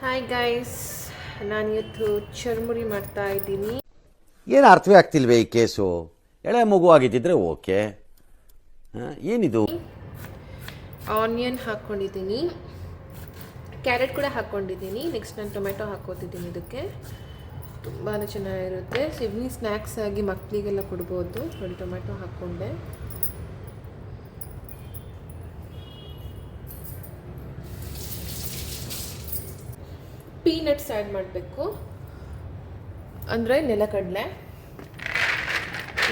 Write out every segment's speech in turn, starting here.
Hi guys ನಾನು ಇವತ್ತು ಚರ್ಮುರಿ ಮಾಡ್ತಾ ಇದ್ದೀನಿ. ಏನು ಅರ್ಥವೇ ಆಗ್ತಿಲ್ವೇ ಈ ಕೇಸು? ಎಳೆ ಮಗು ಆಗಿದ್ದಿದ್ರೆ ಓಕೆ. ಹಾಂ ಏನಿದು? ಆನಿಯನ್ ಹಾಕ್ಕೊಂಡಿದ್ದೀನಿ ಕ್ಯಾರೆಟ್ ಕೂಡ ಹಾಕ್ಕೊಂಡಿದ್ದೀನಿ ನೆಕ್ಸ್ಟ್ ನಾನು ಟೊಮೆಟೊ ಹಾಕೋತಿದ್ದೀನಿ ಇದಕ್ಕೆ. ತುಂಬಾ ಚೆನ್ನಾಗಿರುತ್ತೆ. ಈವ್ನಿಂಗ್ ಸ್ನ್ಯಾಕ್ಸ್ ಆಗಿ ಮಕ್ಕಳಿಗೆಲ್ಲ ಕೊಡ್ಬೋದು. ನೋಡಿ ಟೊಮೆಟೊ ಹಾಕ್ಕೊಂಡೆ ಪೀನಟ್ಸ್ ಆ್ಯಡ್ ಮಾಡಬೇಕು. ಅಂದರೆ ನೆಲಕಡಲೆ.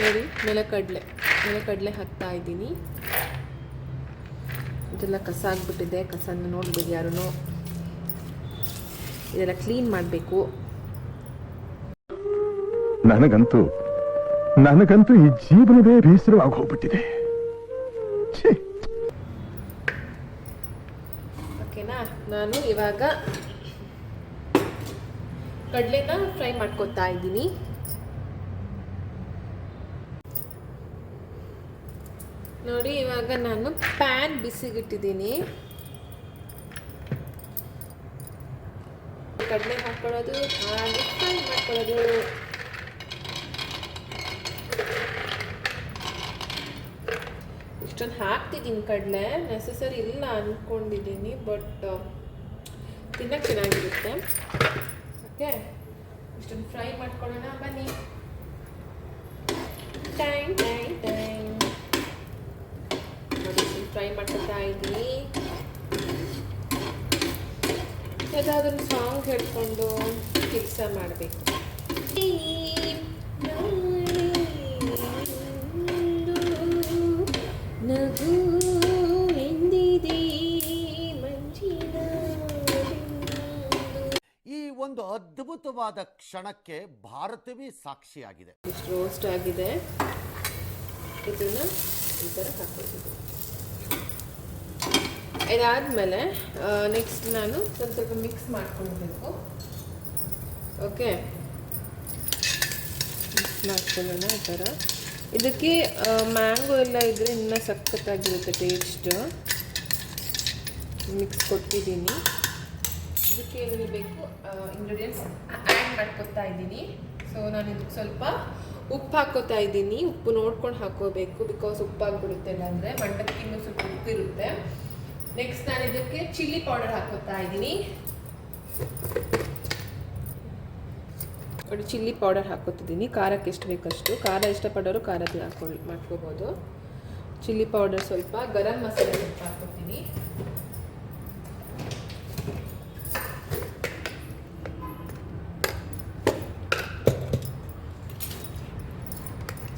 ನೋಡಿ ನೆಲಕಡಲೆ. ನೆಲಕಡಲೆ ಹಾಕ್ತಾ ಇದ್ದೀನಿ. ಇದೆಲ್ಲ ಕಸ ಆಗಿಬಿಟ್ಟಿದೆ. ಕಸನ ನೋಡ್ಬೋದು ಯಾರೂ ಇದೆಲ್ಲ ಕ್ಲೀನ್ ಮಾಡಬೇಕು. ನನಗಂತೂ ನನಗಂತೂ ಈ ಜೀವನವೇ ಬೇಸರವಾಗಿ ಹೋಗ್ಬಿಟ್ಟಿದೆ. ಓಕೆನಾ? ನಾನು ಇವಾಗ ಕಡಲೆನ ಫ್ರೈ ಮಾಡ್ಕೊತಾ ಇದ್ದೀನಿ. ನೋಡಿ, ಇವಾಗ ನಾನು ಪ್ಯಾನ್ ಬಿಸಿಗಿಟ್ಟಿದ್ದೀನಿ. ಕಡಲೆ ಹಾಕ್ಕೊಳ್ಳೋದು ಹಾಗೆ ಫ್ರೈ ಮಾಡ್ಕೊಳ್ಳೋದು. ಇಷ್ಟೊಂದು ಹಾಕ್ತಿದ್ದೀನಿ ಕಡಲೆ ನೆಸಸರಿ ಇಲ್ಲ ಅಂದ್ಕೊಂಡಿದ್ದೀನಿ ಬಟ್ ತಿನ್ನಕ್ಕೆ ಚೆನ್ನಾಗಿರುತ್ತೆ. ಓಕೆ? ಇಷ್ಟೊಂದು ಫ್ರೈ ಮಾಡ್ಕೊಳ್ಳೋಣ, ಬನ್ನಿ. Time time time. ಫ್ರೈ ಮಾಡ್ಕೊತಾ ಇದ್ದೀನಿ. ಯಾವುದಾದ್ರೂ ಸಾಂಗ್ ಹೇಳ್ಕೊಂಡು ಕೆಲಸ ಮಾಡಬೇಕು. ಅದ್ಭುತವಾದ ಕ್ಷಣಕ್ಕೆ ಭಾರತವೇ ಸಾಕ್ಷಿಯಾಗಿದೆ. ರೋಸ್ಟ್ ಆಗಿದೆ. ಇದನ್ನ ಈ ಥರ ಹಾಕೋದು ಇದಾದಮೇಲೆ ನೆಕ್ಸ್ಟ್ ನಾನು ಸ್ವಲ್ಪ ಸ್ವಲ್ಪ ಮಿಕ್ಸ್ ಮಾಡ್ಕೊಳ್ಬೇಕು. ಓಕೆ ಮಿಕ್ಸ್ ಮಾಡ್ಕೊಳ್ಳೋಣ ಈ ಥರ ಇದಕ್ಕೆ ಮ್ಯಾಂಗೋ ಎಲ್ಲ ಇದ್ದರೆ ಇನ್ನೂ ಸಖತ್ತಾಗಿರುತ್ತೆ ಟೇಸ್ಟ್ ಮಿಕ್ಸ್ ಕೊಟ್ಟಿದ್ದೀನಿ. ಇದಕ್ಕೆ ಏನೇನು ಬೇಕು ಇಂಗ್ರೀಡಿಯೆಂಟ್ಸ್ ಆ್ಯಡ್ ಮಾಡ್ಕೊತಾ ಇದ್ದೀನಿ. ಸೊ ನಾನು ಇದಕ್ಕೆ ಸ್ವಲ್ಪ ಉಪ್ಪು ಹಾಕೋತಾ ಇದ್ದೀನಿ. ಉಪ್ಪು ನೋಡ್ಕೊಂಡು ಹಾಕೋಬೇಕು ಬಿಕಾಸ್ ಉಪ್ಪು ಹಾಕ್ಬಿಡುತ್ತೆ ಇಲ್ಲಾಂದರೆ ಮಂಡಕ್ಕಿ ಇನ್ನೂ ಸ್ವಲ್ಪ ಉಪ್ಪಿರುತ್ತೆ ನೆಕ್ಸ್ಟ್ ನಾನು ಇದಕ್ಕೆ ಚಿಲ್ಲಿ ಪೌಡರ್ ಹಾಕೋತಾ ಇದ್ದೀನಿ. ನೋಡಿ ಚಿಲ್ಲಿ ಪೌಡರ್ ಹಾಕೋತಿದ್ದೀನಿ ಖಾರಕ್ಕೆ ಎಷ್ಟು ಬೇಕಷ್ಟು ಖಾರ ಇಷ್ಟಪಡೋರು ಖಾರದಲ್ಲಿ ಹಾಕೊಳ್ಳಿ ಮಾಡ್ಕೋಬೋದು. ಚಿಲ್ಲಿ ಪೌಡರ್ ಸ್ವಲ್ಪ ಗರಂ ಮಸಾಲೆ ಸ್ವಲ್ಪ ಹಾಕೋತೀನಿ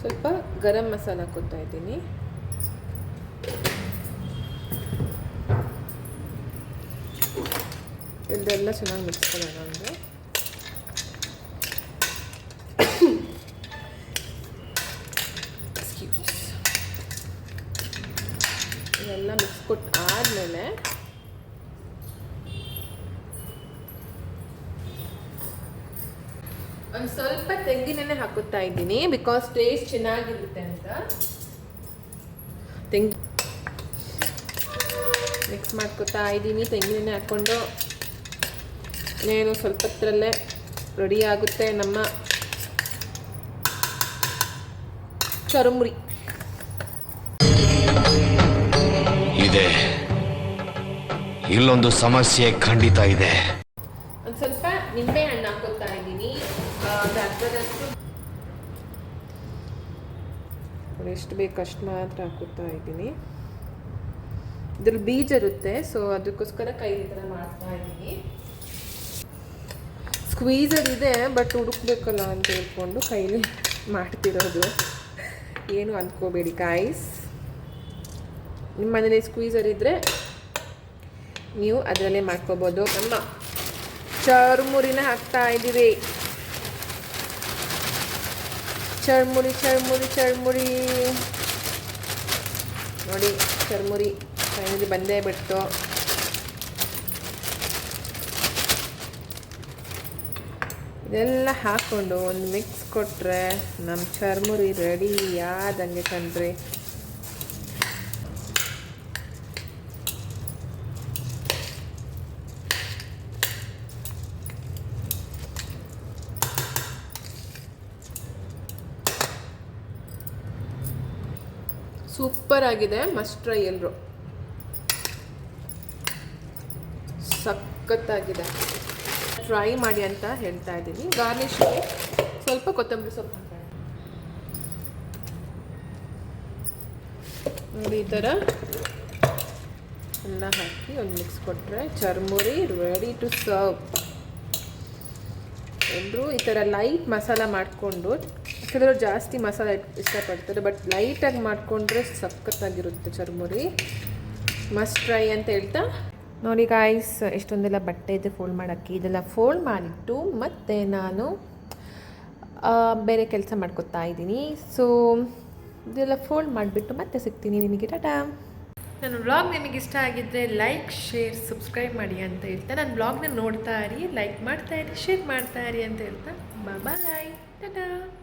ಸ್ವಲ್ಪ ಗರಂ ಮಸಾಲ ಕೊಡ್ತಾ ಇದ್ದೀನಿ. ಇದೆಲ್ಲ ಚೆನ್ನಾಗಿ ಮಿಕ್ಸ್ ಮಾಡೋಣ ಒಂದು. ಇದೆಲ್ಲ ಮಿಕ್ಸ್ ಕೊಟ್ಟು ಆದಮೇಲೆ ಒಂದು ಸ್ವಲ್ಪ ತೆಂಗಿನೆಣ್ಣೆ ಹಾಕುತ್ತಾ ಇದ್ದೀನಿ ಬಿಕಾಸ್ ಟೇಸ್ಟ್ ಚೆನ್ನಾಗಿರುತ್ತೆ ಅಂತ. ತೆಂಗಿ ಮಿಕ್ಸ್ ಮಾಡ್ಕೊತಾ ಇದ್ದೀನಿ. ತೆಂಗಿನೆಣ್ಣೆ ಹಾಕ್ಕೊಂಡು ಇನ್ನೇನು ಸ್ವಲ್ಪ ಹತ್ರಲ್ಲೇ ರೆಡಿ ಆಗುತ್ತೆ ನಮ್ಮ ಚರುಮುರಿ. ಇದೆ. ಇಲ್ಲೊಂದು ಸಮಸ್ಯೆ ಖಂಡಿತ ಇದೆ. ಒಂದು ಸ್ವಲ್ಪ ನಿಂಬೆ ಹಣ್ಣು ಹಾಕೋತಾ ಇದ್ದೀನಿ. ಎಷ್ಟು ಬೇಕು ಅಷ್ಟು ಮಾತ್ರ ಹಾಕುತ್ತಾ ಇದ್ದೀನಿ. ಇದ್ರಲ್ಲಿ ಬೀಜ ಇರುತ್ತೆ ಸೊ ಅದಕ್ಕೋಸ್ಕರ ಕೈ ಥರ ಮಾಡ್ತಾ ಇದ್ದೀನಿ. ಸ್ಕ್ವೀಸರ್ ಇದೆ ಬಟ್ ಹುಡುಕ್ಬೇಕಲ್ಲ ಅಂತ ಹೇಳ್ಕೊಂಡು ಕೈಲಿ ಮಾಡ್ತಿರೋದು. ಏನು ಅಂದ್ಕೋಬೇಡಿ ಕಾಯಿಸ್ ನಿಮ್ಮ ಮನೇಲಿ ಸ್ಕ್ವೀಸರ್ ಇದ್ದರೆ ನೀವು ಅದರಲ್ಲೇ ಮಾಡ್ಕೋಬೋದು. ನಮ್ಮ ಚರ್ಮುರಿನ ಹಾಕ್ತಾ ಇದ್ದೀವಿ. ಚರ್ಮುರಿ ಚರ್ಮುರಿ ಚರ್ಮುರಿ. ನೋಡಿ, ಚರ್ಮುರಿ ಫೈನಲಿ ಬಂದೇ ಬಿಟ್ಟು. ಇದೆಲ್ಲ ಹಾಕ್ಕೊಂಡು ಒಂದು ಮಿಕ್ಸ್ ಕೊಟ್ಟರೆ ನಮ್ಮ ಚರ್ಮುರಿ ರೆಡಿ ಆದಂಗೆ ಕಣ್ರಿ. ಸೂಪರ್ ಆಗಿದೆ ಮಸ್ಟ್ ಟ್ರೈ ಎಲ್ಲರೂ ಸಖತ್ತಾಗಿದೆ ಟ್ರೈ ಮಾಡಿ ಅಂತ ಹೇಳ್ತಾ ಇದ್ದೀನಿ. ಗಾರ್ನಿಶ್ಗೆ ಸ್ವಲ್ಪ ಕೊತ್ತಂಬರಿ ಸೊಪ್ಪು ಹಾಕಿ ನೋಡಿ ಈ ಥರ ಎಲ್ಲ ಹಾಕಿ ಒಂದು ಮಿಕ್ಸ್ ಕೊಟ್ಟರೆ ಚರ್ಮುರಿ ರೆಡಿ ಟು ಸರ್ವ್ ಎಲ್ಲರೂ ಈ ಥರ ಲೈಟ್ ಮಸಾಲ ಮಾಡಿಕೊಂಡು ಕೆಲವರು ಜಾಸ್ತಿ ಮಸಾಲೆ ಇಷ್ಟಪಡ್ತಾರೆ ಬಟ್ ಲೈಟಾಗಿ ಮಾಡಿಕೊಂಡ್ರೆ ಸಖತ್ತಾಗಿರುತ್ತೆ ಚರ್ಮುರಿ. ಮಸ್ಟ್ ಟ್ರೈ ಅಂತ ಹೇಳ್ತಾ. ನೋಡಿ ಗಾಯ್ಸ್ ಎಷ್ಟೊಂದೆಲ್ಲ ಬಟ್ಟೆ ಇದೆ ಫೋಲ್ಡ್ ಮಾಡೋಕ್ಕೆ. ಇದೆಲ್ಲ ಫೋಲ್ಡ್ ಮಾಡಿಟ್ಟು ಮತ್ತು ನಾನು ಬೇರೆ ಕೆಲಸ ಮಾಡ್ಕೊತಾ ಇದ್ದೀನಿ. ಸೊ ಇದೆಲ್ಲ ಫೋಲ್ಡ್ ಮಾಡಿಬಿಟ್ಟು ಮತ್ತೆ ಸಿಗ್ತೀನಿ ನಿಮಗೆ. ಟಾಟಾ! ನನ್ನ ವ್ಲಾಗ್ ನಿಮಗೆ ಇಷ್ಟ ಆಗಿದ್ದರೆ ಲೈಕ್ ಶೇರ್ ಸಬ್ಸ್ಕ್ರೈಬ್ ಮಾಡಿ ಅಂತ ಹೇಳ್ತಾ. ನಾನು ವ್ಲಾಗ್ನ ನೋಡ್ತಾ ಇರಿ ಲೈಕ್ ಮಾಡ್ತಾ ಇರಿ ಶೇರ್ ಮಾಡ್ತಾ ಇರಿ ಅಂತ ಹೇಳ್ತಾ. ಬಾಯ್